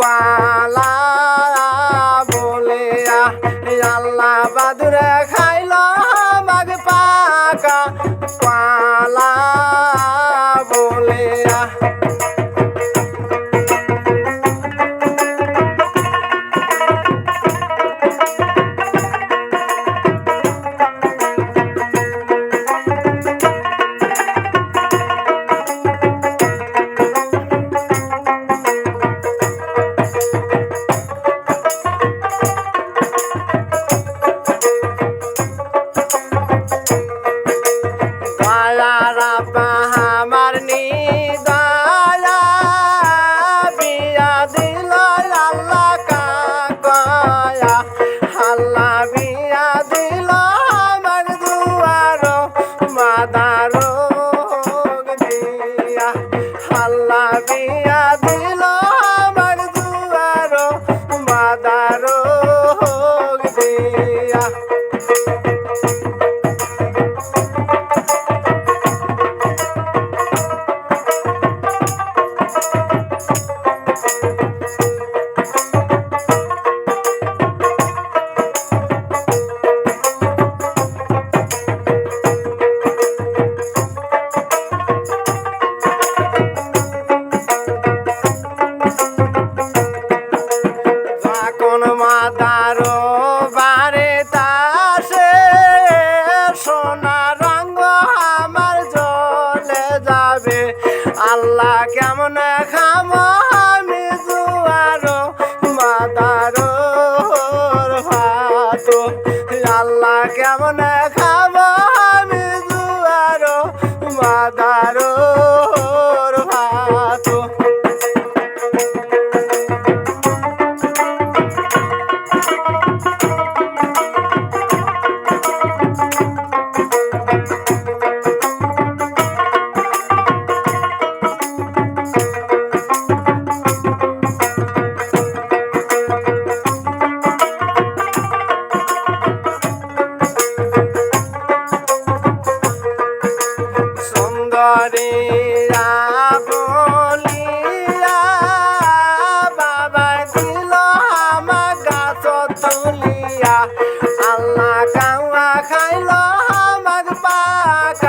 পালা দাদারো back.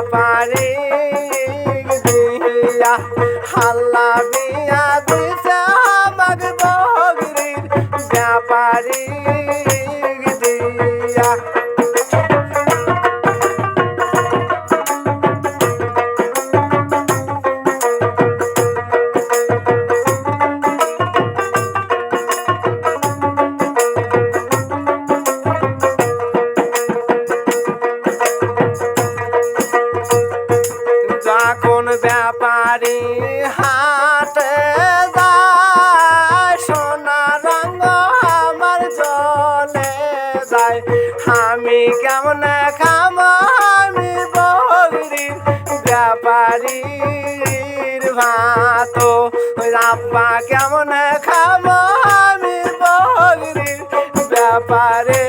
আমারে দেহিয়া হাল্লা মিয়া দিছে আমার বগরির ব্যাপারী। পারি হাটে যায়, সোনা রঙ আমার জলে যায়। আমি কেমন খাম আমি বগরি, ব্যাপারীর ভাত। আপা কেমন খাম আমি বগরি, ব্যাপারে